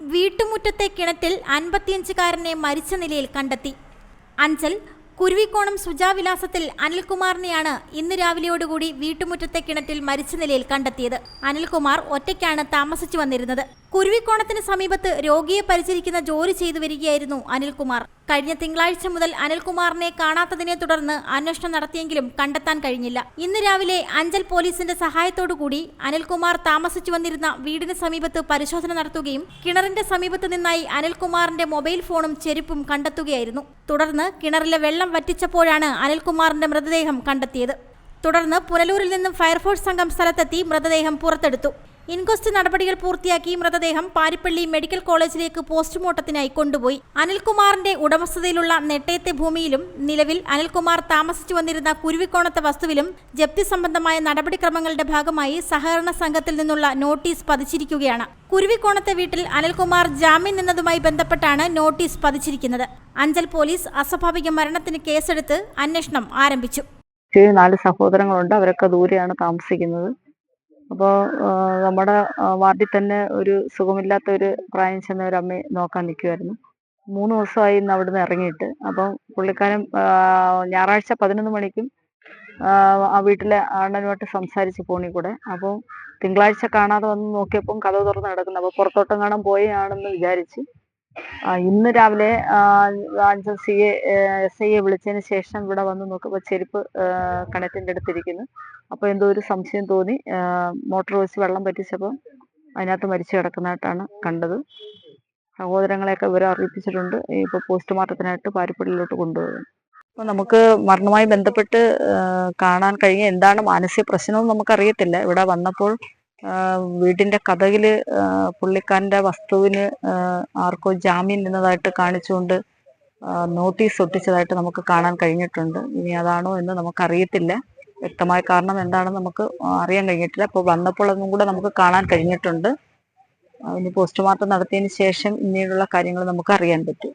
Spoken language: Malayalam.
വീട്ടുമുറ്റത്തെ കിണറ്റിൽ അൻപത്തിയഞ്ചുകാരനെ മരിച്ച നിലയിൽ കണ്ടെത്തി. അഞ്ചൽ കുരുവിക്കോണം സുജാവിലാസത്തിൽ അനിൽകുമാറിനെയാണ് ഇന്ന് രാവിലെയോടുകൂടി വീട്ടുമുറ്റത്തെ കിണറ്റിൽ മരിച്ച നിലയിൽ കണ്ടെത്തിയത്. അനിൽകുമാർ ഒറ്റയ്ക്കാണ് താമസിച്ചു വന്നിരുന്നത്. കുരുവിക്കോണത്തിന് സമീപത്ത് രോഗിയെ പരിചരിക്കുന്ന ജോലി ചെയ്തു വരികയായിരുന്നു അനിൽകുമാർ. കഴിഞ്ഞ തിങ്കളാഴ്ച മുതൽ അനിൽകുമാറിനെ കാണാത്തതിനെ തുടർന്ന് അന്വേഷണം നടത്തിയെങ്കിലും കണ്ടെത്താൻ കഴിഞ്ഞില്ല. ഇന്ന് രാവിലെ അഞ്ചൽ പോലീസിന്റെ സഹായത്തോടുകൂടി അനിൽകുമാർ താമസിച്ചു വന്നിരുന്ന വീടിന് സമീപത്ത് പരിശോധന നടത്തുകയും കിണറിന്റെ സമീപത്ത് നിന്നായി അനിൽകുമാറിന്റെ മൊബൈൽ ഫോണും ചെരുപ്പും കണ്ടെത്തുകയായിരുന്നു. തുടർന്ന് കിണറിലെ വെള്ളം വറ്റിച്ചപ്പോഴാണ് അനിൽകുമാറിന്റെ മൃതദേഹം കണ്ടെത്തിയത്. തുടർന്ന് പുനലൂരിൽ നിന്നും ഫയർഫോഴ്സ് സംഘം സ്ഥലത്തെത്തി മൃതദേഹം പുറത്തെടുത്തു. ഇൻക്വസ്റ്റ് നടപടികൾ പൂർത്തിയാക്കി മൃതദേഹം പാരിപ്പള്ളി മെഡിക്കൽ കോളേജിലേക്ക് പോസ്റ്റ്മോർട്ടത്തിനായി കൊണ്ടുപോയി. അനിൽകുമാറിന്റെ ഉടമസ്ഥതയിലുള്ള നെട്ടയത്തെ ഭൂമിയിലും നിലവിൽ അനിൽകുമാർ താമസിച്ചു വന്നിരുന്ന കുരുവിക്കോണത്തെ വസ്തുവിലും ജപ്തി സംബന്ധമായ നടപടിക്രമങ്ങളുടെ ഭാഗമായി സഹകരണ സംഘത്തിൽ നിന്നുള്ള നോട്ടീസ് പതിച്ചിരിക്കുകയാണ്. കുരുവിക്കോണത്തെ വീട്ടിൽ അനിൽകുമാർ ജാമ്യം നിന്നതുമായി ബന്ധപ്പെട്ടാണ് നോട്ടീസ് പതിച്ചിരിക്കുന്നത്. അഞ്ചൽ പോലീസ് അസ്വാഭാവിക മരണത്തിന് കേസെടുത്ത് അന്വേഷണം ആരംഭിച്ചു. നാല് സഹോദരങ്ങളുണ്ട്. അവരൊക്കെ ദൂരെയാണ് താമസിക്കുന്നത്. അപ്പോൾ നമ്മുടെ വാർഡിൽ തന്നെ ഒരു സുഖമില്ലാത്ത ഒരു പ്രായം ചെന്ന ഒരു അമ്മയെ നോക്കാൻ നിൽക്കുമായിരുന്നു മൂന്ന് ദിവസമായി ഇന്ന് അവിടുന്ന് ഇറങ്ങിയിട്ട്. അപ്പം പുള്ളിക്കാരൻ ഞായറാഴ്ച പതിനൊന്ന് മണിക്കും ആ, വീട്ടിലെ ആണനുമായിട്ട് സംസാരിച്ച് ഫോണിൽ കൂടെ. അപ്പോൾ തിങ്കളാഴ്ച കാണാതെ വന്ന് നോക്കിയപ്പം കഥ തുറന്ന് കിടക്കുന്നു അപ്പോൾ പുറത്തോട്ടും കാണാൻ പോയാണെന്ന് വിചാരിച്ച് ഇന്ന് രാവിലെ അഞ്ചൽ സി എ എസ് ഐയെ വിളിച്ചതിന് ശേഷം ഇവിടെ വന്ന് നോക്കുമ്പോൾ ചെരുപ്പ് കിണറ്റിന്റെ അടുത്തിരിക്കുന്നു. അപ്പോൾ എന്തോ ഒരു സംശയം തോന്നി. മോട്ടോർ വെച്ച് വെള്ളം പറ്റിച്ചപ്പോൾ അതിനകത്ത് മരിച്ചു കിടക്കുന്നതായിട്ടാണ് കണ്ടത്. സഹോദരങ്ങളെയൊക്കെ വിവരം അറിയിപ്പിച്ചിട്ടുണ്ട്. ഇപ്പോൾ പോസ്റ്റ്മോർട്ടത്തിനായിട്ട് പാരിപ്പള്ളിയിലോട്ട് കൊണ്ടുപോകും അപ്പോൾ നമുക്ക് മരണവുമായി ബന്ധപ്പെട്ട് കാണാൻ കഴിഞ്ഞ എന്താണ് മാനസിക പ്രശ്നമെന്ന് നമുക്കറിയത്തില്ല. ഇവിടെ വന്നപ്പോൾ വീടിന്റെ കഥകിൽ പുള്ളിക്കാരന്റെ വസ്തുവിന് ആർക്കോ ജാമ്യം നിന്നതായിട്ട് കാണിച്ചുകൊണ്ട് നോട്ടീസ് ഒട്ടിച്ചതായിട്ട് നമുക്ക് കാണാൻ കഴിഞ്ഞിട്ടുണ്ട്. ഇനി അതാണോ എന്ന് നമുക്ക് നമുക്കറിയത്തില്ല. വ്യക്തമായ കാരണം എന്താണെന്ന് നമുക്ക് അറിയാൻ കഴിഞ്ഞിട്ടില്ല. അപ്പോൾ വന്നപ്പോൾ ഒന്നും കൂടെ നമുക്ക് കാണാൻ കഴിഞ്ഞിട്ടുണ്ട്. ഇനി പോസ്റ്റ്മോർട്ടം നടത്തിയതിന് ശേഷം ഇനിയുള്ള കാര്യങ്ങൾ നമുക്ക് അറിയാൻ പറ്റും.